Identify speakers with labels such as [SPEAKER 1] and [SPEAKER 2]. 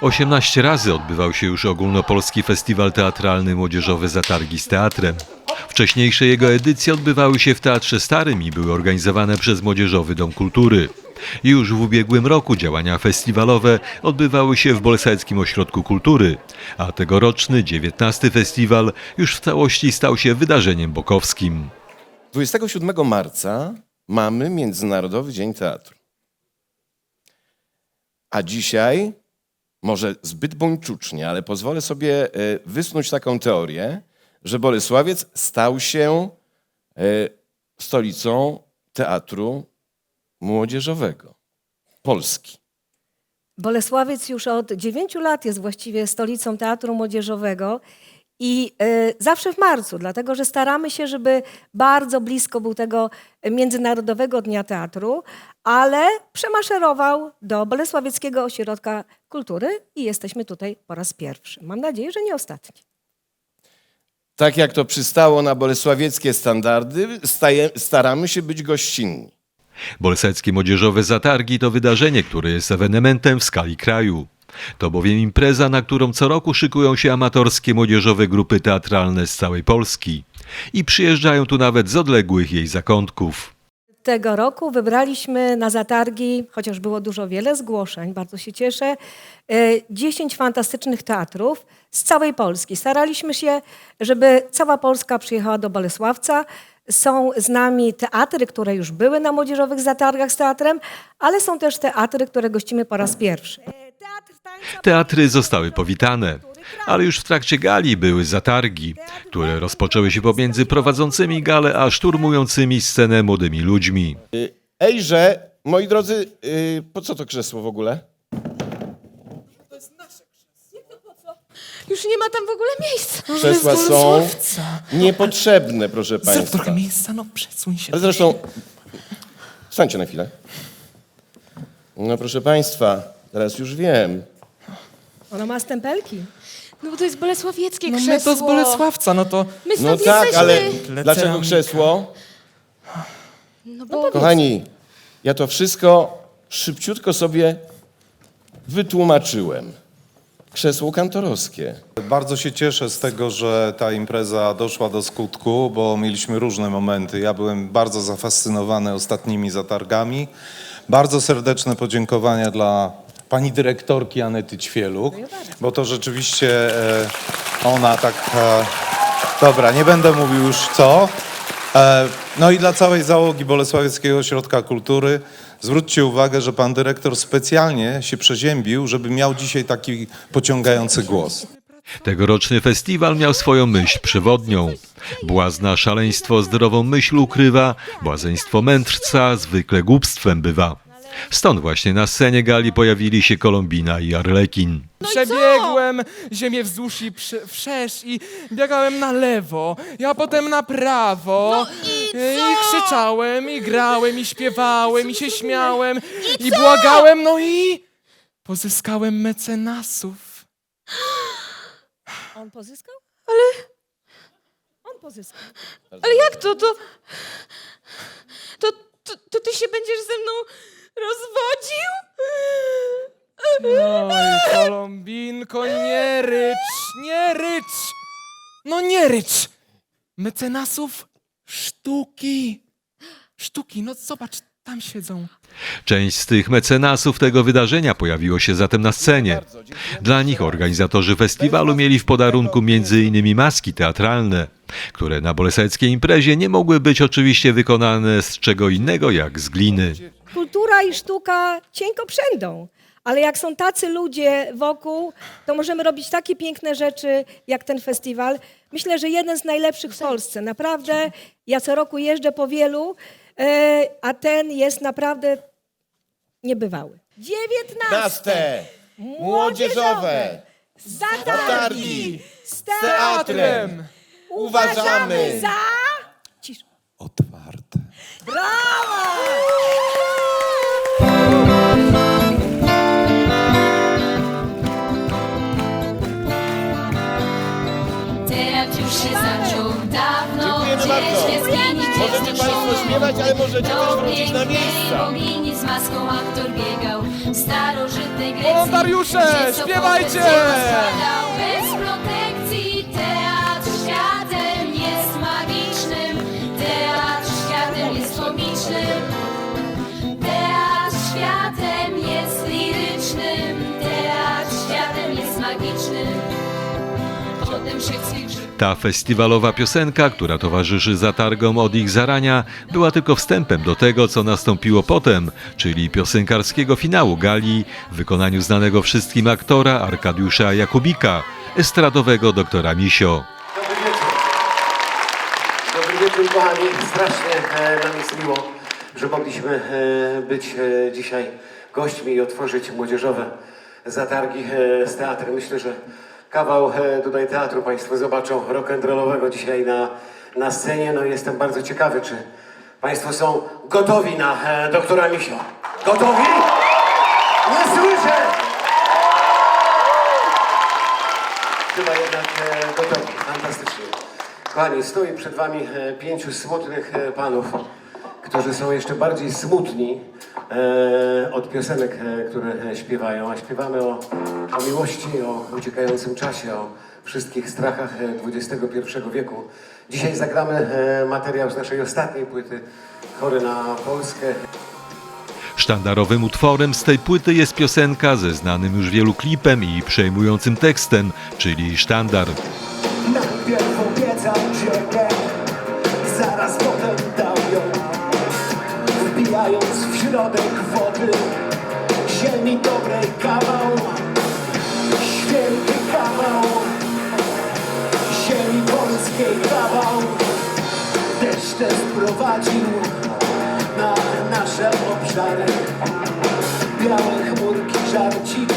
[SPEAKER 1] 18 razy odbywał się już ogólnopolski festiwal teatralny młodzieżowy Zatargi z teatrem. Wcześniejsze jego edycje odbywały się w Teatrze Starym i były organizowane przez Młodzieżowy Dom Kultury. Już w ubiegłym roku działania festiwalowe odbywały się w Bolseckim Ośrodku Kultury, a tegoroczny 19 festiwal już w całości stał się wydarzeniem bokowskim.
[SPEAKER 2] 27 marca mamy Międzynarodowy Dzień Teatru. A dzisiaj, może zbyt buńczucznie, ale pozwolę sobie e, wysnuć taką teorię, że Bolesławiec stał się e, stolicą teatru młodzieżowego Polski.
[SPEAKER 3] Bolesławiec już od 9 lat jest właściwie stolicą teatru młodzieżowego i e, zawsze w marcu, dlatego że staramy się, żeby bardzo blisko był tego Międzynarodowego Dnia Teatru, ale przemaszerował do Bolesławieckiego Ośrodka Kultury i jesteśmy tutaj po raz pierwszy. Mam nadzieję, że nie ostatni.
[SPEAKER 2] Tak jak to przystało na bolesławieckie standardy, staje, staramy się być gościnni.
[SPEAKER 1] Bolseckie Młodzieżowe Zatargi to wydarzenie, które jest ewenementem w skali kraju. To bowiem impreza, na którą co roku szykują się amatorskie młodzieżowe grupy teatralne z całej Polski. I przyjeżdżają tu nawet z odległych jej zakątków.
[SPEAKER 3] Tego roku wybraliśmy na zatargi, chociaż było dużo wiele zgłoszeń, bardzo się cieszę, e, 10 fantastycznych teatrów z całej Polski. Staraliśmy się, żeby cała Polska przyjechała do Bolesławca. Są z nami teatry, które już były na młodzieżowych zatargach z teatrem, ale są też teatry, które gościmy po raz pierwszy. E,
[SPEAKER 1] Teatry zostały powitane, ale już w trakcie gali były zatargi, które rozpoczęły się pomiędzy prowadzącymi galę a szturmującymi scenę młodymi ludźmi.
[SPEAKER 2] Ejże, moi drodzy, y, po co to krzesło w ogóle?
[SPEAKER 4] Już nie ma tam w ogóle miejsca.
[SPEAKER 2] Krzesła są niepotrzebne, proszę
[SPEAKER 5] Zrób
[SPEAKER 2] Państwa.
[SPEAKER 5] trochę miejsca, no przesuń się.
[SPEAKER 2] Ale zresztą, stańcie na chwilę. No proszę Państwa, teraz już wiem.
[SPEAKER 3] Ona ma stempelki.
[SPEAKER 4] No bo to jest bolesławieckie
[SPEAKER 5] No
[SPEAKER 4] krzesło.
[SPEAKER 5] my to z Bolesławca, no to...
[SPEAKER 4] My
[SPEAKER 2] No tak,
[SPEAKER 4] jesteśmy.
[SPEAKER 2] ale dlaczego
[SPEAKER 5] ceramika.
[SPEAKER 2] krzesło?
[SPEAKER 4] No bo
[SPEAKER 2] Kochani, ja to wszystko szybciutko sobie wytłumaczyłem. Krzesło kantorowskie.
[SPEAKER 6] Bardzo się cieszę z tego, że ta impreza doszła do skutku, bo mieliśmy różne momenty. Ja byłem bardzo zafascynowany ostatnimi zatargami. Bardzo serdeczne podziękowania dla pani dyrektorki Anety Ćwieluk, bo to rzeczywiście e, ona tak... E, dobra, nie będę mówił już co. E, no i dla całej załogi Bolesławieckiego Ośrodka Kultury zwróćcie uwagę, że pan dyrektor specjalnie się przeziębił, żeby miał dzisiaj taki pociągający głos.
[SPEAKER 1] Tegoroczny festiwal miał swoją myśl przewodnią. Błazna szaleństwo zdrową myśl ukrywa, błazeństwo mędrca zwykle głupstwem bywa. Stąd właśnie na scenie gali pojawili się Kolumbina i Arlekin.
[SPEAKER 5] Przebiegłem ziemię wzdłuż i prze- wszerz i biegałem na lewo, ja potem na prawo.
[SPEAKER 4] No i
[SPEAKER 5] I krzyczałem, i grałem, i śpiewałem, i się śmiałem, i błagałem, no i pozyskałem mecenasów.
[SPEAKER 3] On pozyskał? Ale... On pozyskał.
[SPEAKER 4] Ale jak to? To, to, to, to ty się będziesz ze mną rozwodził?
[SPEAKER 5] No i Kolumbinko, nie rycz, nie rycz! No nie rycz! Mecenasów sztuki. Sztuki, no zobacz, tam siedzą.
[SPEAKER 1] Część z tych mecenasów tego wydarzenia pojawiło się zatem na scenie. Dla nich organizatorzy festiwalu mieli w podarunku m.in. maski teatralne, które na boleseckiej imprezie nie mogły być oczywiście wykonane z czego innego jak z gliny.
[SPEAKER 3] Kultura i sztuka cienko przędą. Ale jak są tacy ludzie wokół, to możemy robić takie piękne rzeczy jak ten festiwal. Myślę, że jeden z najlepszych w Polsce. Naprawdę, ja co roku jeżdżę po wielu, e, a ten jest naprawdę niebywały. 19.
[SPEAKER 2] Naste, młodzieżowe,
[SPEAKER 3] Zatargi z
[SPEAKER 2] teatrem. Uważamy
[SPEAKER 3] za... Cisz.
[SPEAKER 6] Otwarte.
[SPEAKER 3] Brawa!
[SPEAKER 7] Teatr już się zaczął dawno,
[SPEAKER 2] bardzo.
[SPEAKER 7] Nie zmienić
[SPEAKER 2] Możecie Państwo śpiewać, ale możecie też wrócić na miejsca.
[SPEAKER 7] Bogini z maską aktor biegał w starożytnej Grecji.
[SPEAKER 5] Wolontariusze, śpiewajcie!
[SPEAKER 7] Bez protekcji teatr światem jest magicznym. Teatr światem jest komicznym. Teatr światem jest lirycznym. Teatr światem jest magicznym.
[SPEAKER 1] Ta festiwalowa piosenka, która towarzyszy zatargom od ich zarania, była tylko wstępem do tego, co nastąpiło potem, czyli piosenkarskiego finału gali w wykonaniu znanego wszystkim aktora Arkadiusza Jakubika, estradowego doktora Misio.
[SPEAKER 8] Dobry wieczór. Dobry wieczór, kochani. Strasznie e, nam jest miło, że mogliśmy e, być e, dzisiaj gośćmi i otworzyć młodzieżowe zatargi z teatrem. Myślę, że kawał e, tutaj teatru Państwo zobaczą rock'n'rollowego dzisiaj na, na scenie. No jestem bardzo ciekawy, czy Państwo są gotowi na e, doktora Misio. Gotowi? Nie słyszę! Chyba jednak e, gotowi. Fantastycznie. Kochani, stoi przed Wami pięciu smutnych panów, którzy są jeszcze bardziej smutni e, od piosenek, e, które e, śpiewają. A śpiewamy o, o miłości, o uciekającym czasie, o wszystkich strachach e, XXI wieku. Dzisiaj zagramy e, materiał z naszej ostatniej płyty Chory na Polskę.
[SPEAKER 1] Sztandarowym utworem z tej płyty jest piosenka ze znanym już wielu klipem i przejmującym tekstem, czyli Sztandar.
[SPEAKER 9] Środek wody. Ziemi dobrej kawał Święty kawał. Ziemi polskiej kawał. Deszcz też prowadził na nasze obszary. Białe chmurki żarci